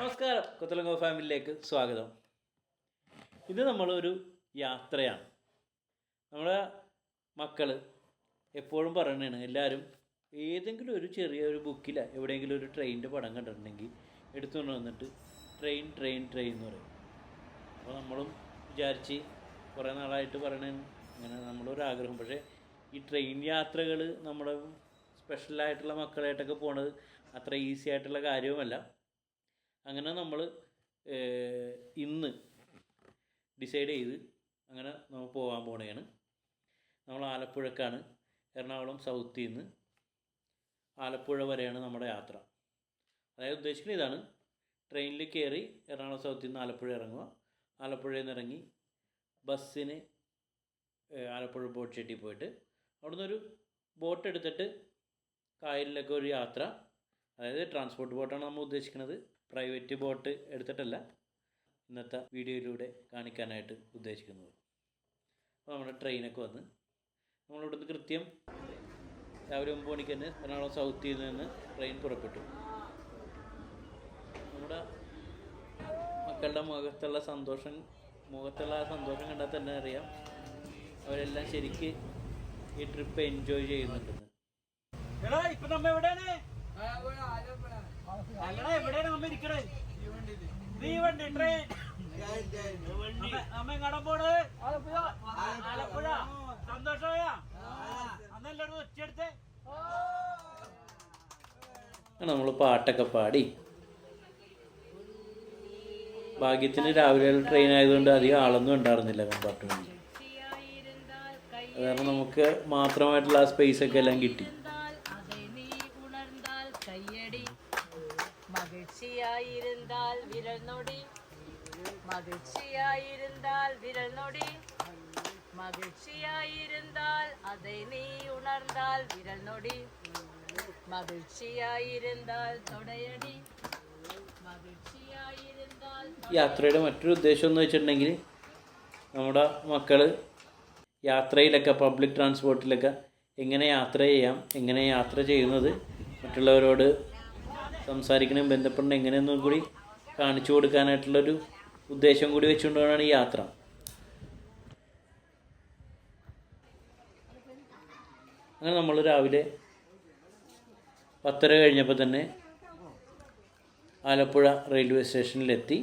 നമസ്കാരം. കൊത്തലങ്കോ ഫാമിലിയിലേക്ക് സ്വാഗതം. ഇത് നമ്മളൊരു യാത്രയാണ്. നമ്മളെ മക്കൾ എപ്പോഴും പറയണതാണ് എല്ലാവരും ഏതെങ്കിലും ഒരു ചെറിയ ഒരു ബുക്കില എവിടെയെങ്കിലും ഒരു ട്രെയിനിന്റെ പടം കണ്ടിട്ടുണ്ടെങ്കിൽ എടുത്തുകൊണ്ട് വന്നിട്ട് ട്രെയിൻ ട്രെയിൻ ട്രെയിൻ എന്ന് പറയും. അപ്പോൾ നമ്മളും വിചാരിച്ച് കുറേ നാളായിട്ട് പറയണ അങ്ങനെ നമ്മളൊരു ആഗ്രഹം. പക്ഷേ ഈ ട്രെയിൻ യാത്രകൾ നമ്മുടെ സ്പെഷ്യലായിട്ടുള്ള മക്കളായിട്ടൊക്കെ പോണത് അത്ര ഈസി ആയിട്ടുള്ള കാര്യവുമല്ല. അങ്ങനെ നമ്മൾ ഇന്ന് ഡിസൈഡ് ചെയ്ത് അങ്ങനെ നമ്മൾ പോകാൻ പോണേയാണ് നമ്മൾ ആലപ്പുഴക്കാണ്. എറണാകുളം സൗത്തിൽ നിന്ന് ആലപ്പുഴ വരെയാണ് നമ്മുടെ യാത്ര. അതായത് ഉദ്ദേശിക്കുന്നത് ഇതാണ്. ട്രെയിനിൽ കയറി എറണാകുളം സൗത്തിൽ നിന്ന് ആലപ്പുഴ ഇറങ്ങുക ആലപ്പുഴയിൽ നിന്ന് ഇറങ്ങി ബസ്സിന് ആലപ്പുഴ ബോട്ട് ഷെട്ടിൽ പോയിട്ട് അവിടുന്ന് ഒരു ബോട്ട് എടുത്തിട്ട് കായലിലൊക്കെ ഒരു യാത്ര. അതായത് ട്രാൻസ്പോർട്ട് ബോട്ടാണ് നമ്മൾ ഉദ്ദേശിക്കുന്നത് പ്രൈവറ്റ് ബോട്ട് എടുത്തിട്ടല്ല ഇന്നത്തെ വീഡിയോയിലൂടെ കാണിക്കാനായിട്ട് ഉദ്ദേശിക്കുന്നത്. അപ്പോൾ നമ്മുടെ ട്രെയിനൊക്കെ വന്ന് നമ്മളിവിടുന്ന് കൃത്യം രാവിലെ ഒമ്പത് മണിക്ക് തന്നെ എറണാകുളം സൗത്തിൽ നിന്ന് ട്രെയിൻ പുറപ്പെട്ടു. നമ്മുടെ മക്കളുടെ മുഖത്തുള്ള സന്തോഷം മുഖത്തുള്ള ആ സന്തോഷം കണ്ടാൽ തന്നെ അറിയാം. അവരെല്ലാം ശരിക്ക് ഈ ട്രിപ്പ് എൻജോയ് ചെയ്യുന്നുണ്ടെന്ന്. എടാ ഇപ്പൊ നമ്മ എവിടെയാണ്? അല്ലടാ നമ്മ ട്രെയിൻ നമ്മൾ പാട്ടൊക്കെ പാടി. ഭാഗ്യത്തിന് രാവിലെ ട്രെയിൻ ആയതുകൊണ്ട് അധികം ആളൊന്നും ഉണ്ടായിരുന്നില്ല കമ്പാർട്ട്മെന്റ് അതുകാരണം നമുക്ക് മാത്രമായിട്ടുള്ള ആ സ്പേസ് ഒക്കെ എല്ലാം കിട്ടി. மகிழ்ச்சியாயிருந்தால் விரல் நொடி மகிழ்ச்சியாயிருந்தால் விரல் நொடி மகிழ்ச்சியாயிருந்தால் அதை நீ உணர்ந்தால் விரல் நொடி மகிழ்ச்சியாயிருந்தால் தொடையடி மகிழ்ச்சியாயிருந்தால் യാത്രയുടെ മറ്റൊരു ഉദ്ദേശം എന്ന് വെച്ചിട്ടുണ്ടെങ്കിൽ നമ്മുടെ മക്കൾ യാത്രയിലൊക്കെ പബ്ലിക് ട്രാൻസ്പോർട്ടിലൊക്കെ എങ്ങനെ യാത്ര ചെയ്യാം എങ്ങനെ യാത്ര ചെയ്യുന്നത് മറ്റുള്ളവരോട് സംസാരിക്കണം ബന്ധപ്പെടണം എങ്ങനെയൊന്നും കൂടി കാണിച്ചു കൊടുക്കാനായിട്ടുള്ളൊരു ഉദ്ദേശം കൂടി വെച്ചുകൊണ്ടാണ് ഈ യാത്ര. അങ്ങനെ നമ്മൾ രാവിലെ പത്തര കഴിഞ്ഞപ്പോൾ തന്നെ ആലപ്പുഴ റെയിൽവേ സ്റ്റേഷനിലെത്തി.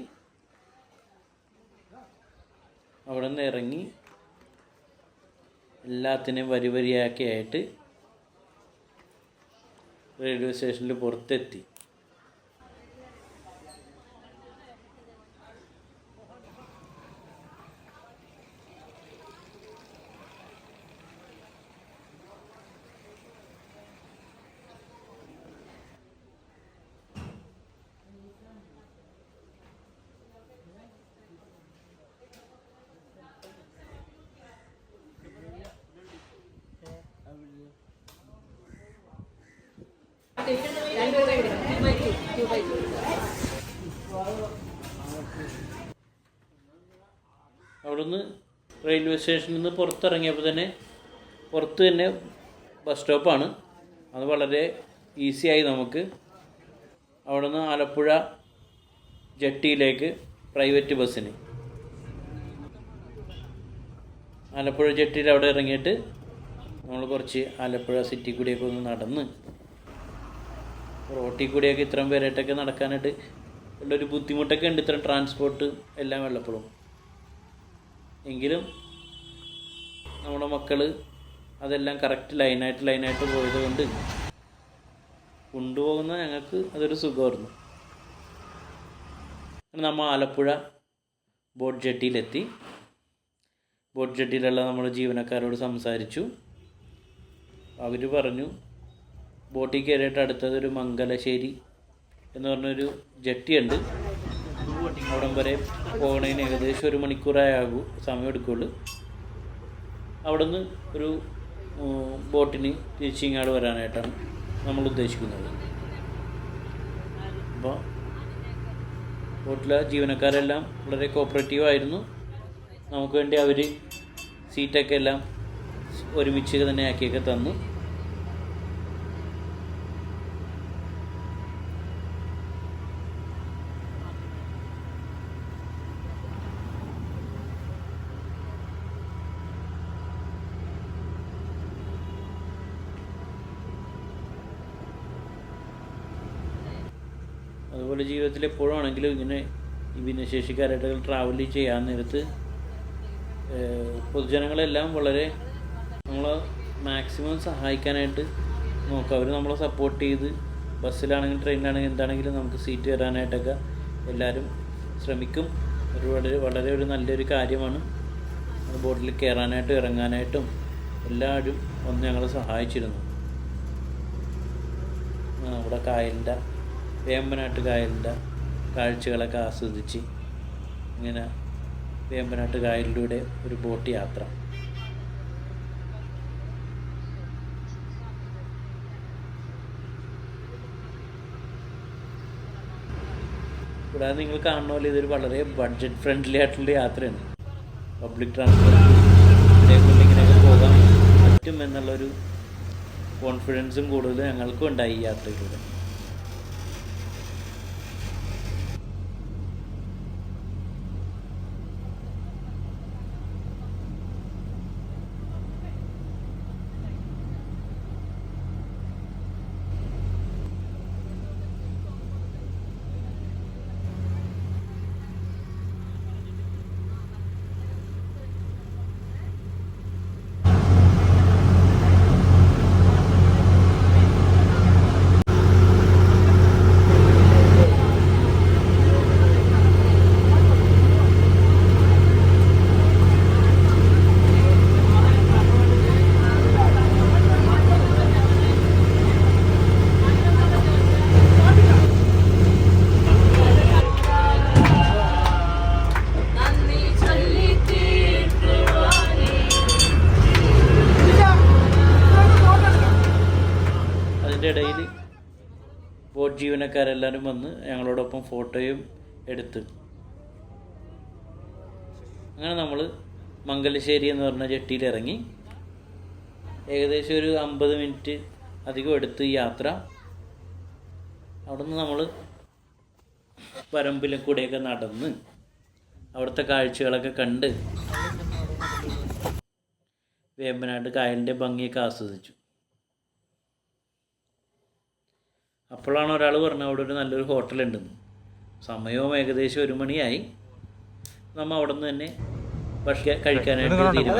അവിടെ നിന്ന് ഇറങ്ങി എല്ലാത്തിനെയും വരി വരിയാക്കിയായിട്ട് റെയിൽവേ സ്റ്റേഷനിൽ പുറത്തെത്തി. അവിടുന്ന് റെയിൽവേ സ്റ്റേഷനിൽ നിന്ന് പുറത്തിറങ്ങിയപ്പോൾ തന്നെ പുറത്ത് തന്നെ ബസ് സ്റ്റോപ്പാണ് അത് വളരെ ഈസിയായി നമുക്ക് അവിടെ നിന്ന് ആലപ്പുഴ ജട്ടിയിലേക്ക് പ്രൈവറ്റ് ബസ്സിന് ആലപ്പുഴ ജട്ടിയിൽ അവിടെ ഇറങ്ങിയിട്ട് നമ്മൾ കുറച്ച് ആലപ്പുഴ സിറ്റി കൂടിയൊക്കെ ഒന്ന് നടന്ന് റോട്ടിൽ കൂടിയൊക്കെ ഇത്രയും പേരായിട്ടൊക്കെ നടക്കാനായിട്ട് ഉള്ളൊരു ബുദ്ധിമുട്ടൊക്കെ ഉണ്ട് ഇത്ര ട്രാൻസ്പോർട്ട് എല്ലാം വെള്ളപ്പെടും എങ്കിലും നമ്മുടെ മക്കൾ അതെല്ലാം കറക്റ്റ് ലൈനായിട്ട് ലൈനായിട്ട് പോയത് കൊണ്ട് കൊണ്ടുപോകുന്ന ഞങ്ങൾക്ക് അതൊരു സുഖമായിരുന്നു. നമ്മൾ ആലപ്പുഴ ബോട്ട് ജെട്ടിയിലെത്തി ബോട്ട് ജെട്ടിയിലുള്ള നമ്മൾ ജീവനക്കാരോട് സംസാരിച്ചു. അവർ പറഞ്ഞു ബോട്ടിൽ കയറിയിട്ട് അടുത്തത് ഒരു മംഗലശ്ശേരി എന്ന് പറഞ്ഞൊരു ജെട്ടിയുണ്ട്. അവിടം വരെ പോകണതിന് ഏകദേശം ഒരു മണിക്കൂറായി ആകൂ സമയം എടുക്കുള്ളൂ. അവിടുന്ന് ഒരു ബോട്ടിന് തിരിച്ചിങ്ങാട് വരാനായിട്ടാണ് നമ്മൾ ഉദ്ദേശിക്കുന്നത്. അപ്പോൾ ബോട്ടിലെ ജീവനക്കാരെല്ലാം വളരെ കോപ്പറേറ്റീവ് ആയിരുന്നു. നമുക്ക് വേണ്ടി അവർ സീറ്റൊക്കെ എല്ലാം ഒരുമിച്ച് തന്നെ ആക്കിയൊക്കെ തന്നു. ജീവിതത്തിൽ എപ്പോഴാണെങ്കിലും ഇങ്ങനെ ഭിന്നശേഷിക്കാരായിട്ട് ട്രാവൽ ചെയ്യാൻ നേരത്ത് പൊതുജനങ്ങളെല്ലാം വളരെ നമ്മളെ മാക്സിമം സഹായിക്കാനായിട്ട് നോക്കുക. അവർ നമ്മളെ സപ്പോർട്ട് ചെയ്ത് ബസ്സിലാണെങ്കിലും ട്രെയിനിലാണെങ്കിലും എന്താണെങ്കിലും നമുക്ക് സീറ്റ് തരാനായിട്ടൊക്കെ എല്ലാവരും ശ്രമിക്കും. ഒരു വളരെ വളരെ ഒരു നല്ലൊരു കാര്യമാണ്. ബോട്ടിൽ കയറാനായിട്ടും ഇറങ്ങാനായിട്ടും എല്ലാവരും ഒന്ന് ഞങ്ങളെ സഹായിച്ചിരുന്നു. നമ്മുടെ കായലിന്റെ വേമ്പനാട്ട് കായലിന്റെ കാഴ്ചകളൊക്കെ ആസ്വദിച്ച് ഇങ്ങനെ വേമ്പനാട്ട് കായലിലൂടെ ഒരു ബോട്ട് യാത്ര. കൂടാതെ നിങ്ങൾ കാണുന്ന പോലെ ഇതൊരു വളരെ ബഡ്ജറ്റ് ഫ്രണ്ട്ലി ആയിട്ടുള്ള യാത്രയാണ്. പബ്ലിക് ട്രാൻസ്പോർട്ട് ഇങ്ങനെയൊക്കെ പോകാൻ പറ്റും എന്നുള്ളൊരു കോൺഫിഡൻസും കൂടുതൽ ഞങ്ങൾക്കും ഉണ്ടായി ഈ യാത്രയിലൂടെ. ബോട്ട് ജീവനക്കാരെല്ലാവരും വന്ന് ഞങ്ങളോടൊപ്പം ഫോട്ടോയും എടുത്ത്. അങ്ങനെ നമ്മൾ മംഗലശ്ശേരി എന്ന് പറഞ്ഞ ജെട്ടിയിൽ ഇറങ്ങി. ഏകദേശം ഒരു അമ്പത് മിനിറ്റ് അധികം എടുത്ത് യാത്ര. അവിടുന്ന് നമ്മൾ പരമ്പിലും കൂടെയൊക്കെ നടന്ന് അവിടുത്തെ കാഴ്ചകളൊക്കെ കണ്ട് വേമ്പനാട് കായലിന്റെ ഭംഗിയൊക്കെ ആസ്വദിച്ചു. അപ്പോഴാണ് ഒരാൾ പറഞ്ഞത് അവിടെ ഒരു നല്ലൊരു ഹോട്ടലുണ്ടെന്ന് സമയവും ഏകദേശം ഒരു മണിയായി. നമ്മൾ അവിടെ നിന്ന് തന്നെ ഭക്ഷ്യ കഴിക്കാനായിട്ട് തീരുമാനിച്ചു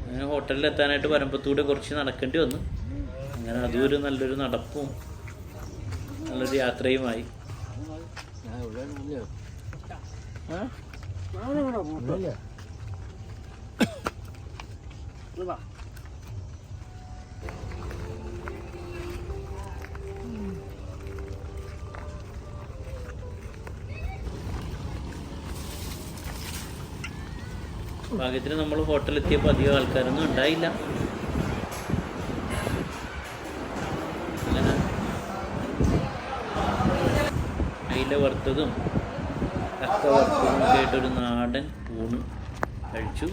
അങ്ങനെ ഹോട്ടലിൽ എത്താനായിട്ട് പരമ്പത്തൂടെ കുറച്ച് നടക്കേണ്ടി വന്നു. അങ്ങനെ അതും ഒരു നല്ലൊരു നടപ്പും നല്ലൊരു യാത്രയുമായി. ഭാഗ്യത്തിന് നമ്മൾ ഹോട്ടലെത്തിയപ്പോൾ അധികം ആൾക്കാരൊന്നും ഉണ്ടായില്ല. അയില വറുത്തതും കക്ക വറുത്തതും നാടൻ ഊണ് കഴിച്ചു.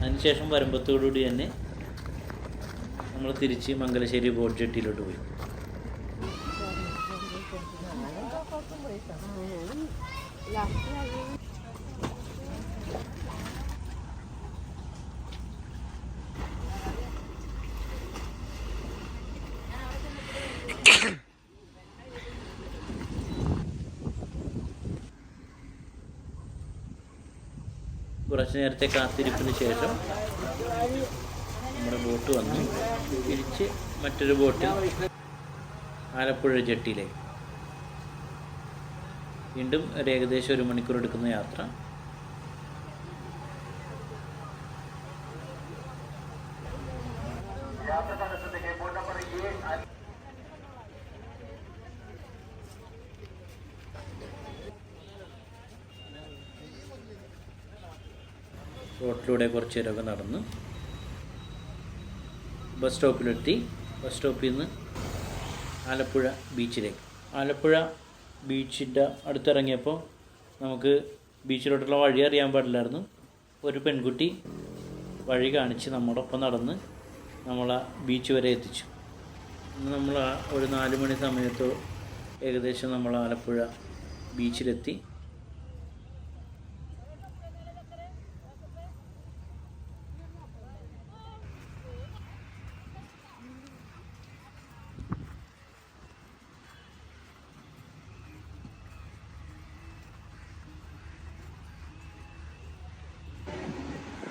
അതിനുശേഷം വരുമ്പത്തോടുകൂടി തന്നെ നമ്മൾ തിരിച്ച് മംഗലശ്ശേരി ബോട്ട് ജെട്ടിയിലോട്ട് പോയി. കുറച്ച് നേരത്തെ കാത്തിരിപ്പിന് ശേഷം നമ്മുടെ ബോട്ട് വന്നു. തിരിച്ച് മറ്റൊരു ബോട്ടിൽ ആലപ്പുഴ ജെട്ടിയിലേക്ക്. വീണ്ടും ഒരു ഏകദേശം ഒരു മണിക്കൂർ എടുക്കുന്ന യാത്ര റോട്ടിലൂടെ കുറച്ച് നേരമൊക്കെ നടന്ന് ബസ് സ്റ്റോപ്പിലെത്തി. ബസ് സ്റ്റോപ്പിൽ നിന്ന് ആലപ്പുഴ ബീച്ചിലേക്ക്. ആലപ്പുഴ ബീച്ചിന്റെ അടുത്തിറങ്ങിയപ്പോൾ നമുക്ക് ബീച്ചിലോട്ടുള്ള വഴി അറിയാൻ പാടില്ലായിരുന്നു. ഒരു പെൺകുട്ടി വഴി കാണിച്ച് നമ്മോടൊപ്പം നടന്ന് നമ്മളെ ബീച്ച് വരെ എത്തിച്ചു. നമ്മൾ ഒരു നാല് മണി സമയത്തോ ഏകദേശം നമ്മൾ ആലപ്പുഴ ബീച്ചിലെത്തി.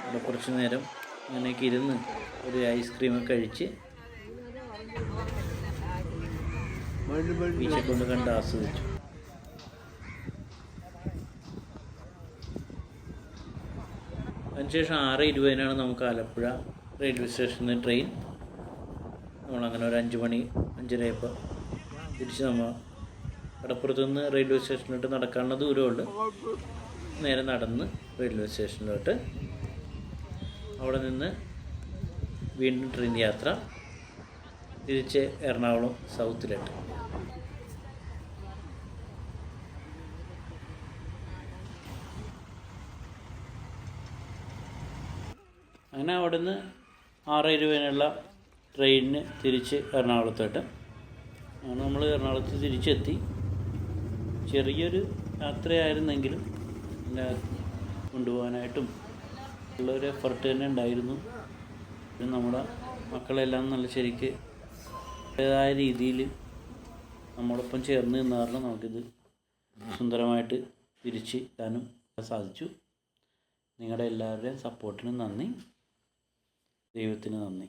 അവിടെ കുറച്ച് നേരം അങ്ങനെയൊക്കെ ഇരുന്ന് ഒരു ഐസ്ക്രീമൊക്കെ കഴിച്ച് ബീച്ചെ കൊണ്ട് കണ്ട് ആസ്വദിച്ചു. അതിനുശേഷം ആറ് ഇരുപതിനാണ് നമുക്ക് ആലപ്പുഴ റെയിൽവേ സ്റ്റേഷനിൽ നിന്ന് ട്രെയിൻ. നമ്മളങ്ങനെ ഒരു അഞ്ച് മണി അഞ്ചരയപ്പോൾ തിരിച്ച് നമ്മൾ കടപ്പുറത്ത് നിന്ന് റെയിൽവേ സ്റ്റേഷനിലോട്ട് നടക്കാനുള്ള ദൂരമുണ്ട് നേരെ നടന്ന് റെയിൽവേ സ്റ്റേഷനിലോട്ട് അവിടെ നിന്ന് വീണ്ടും ട്രെയിൻ യാത്ര തിരിച്ച് എറണാകുളം സൗത്തിലെത്തും അങ്ങനെ അവിടുന്ന് ആറ് ഇരുപതിനുള്ള ട്രെയിനിന് തിരിച്ച് എറണാകുളത്തോട്ട്. അങ്ങനെ നമ്മൾ എറണാകുളത്ത് തിരിച്ചെത്തി. ചെറിയൊരു യാത്രയായിരുന്നെങ്കിലും കൊണ്ടുപോകാനായിട്ടും ഉള്ളൊരു എഫർട്ട് തന്നെ ഉണ്ടായിരുന്നു. നമ്മുടെ മക്കളെല്ലാം നല്ല ശരിക്ക് അതിന്റേതായ രീതിയിൽ നമ്മളൊപ്പം ചേർന്ന് നിന്ന നമുക്കിത് സുന്ദരമായിട്ട് തിരിച്ച് താനും സാധിച്ചു. നിങ്ങളുടെ എല്ലാവരുടെയും സപ്പോർട്ടിന് നന്ദി. ദൈവത്തിന് നന്ദി.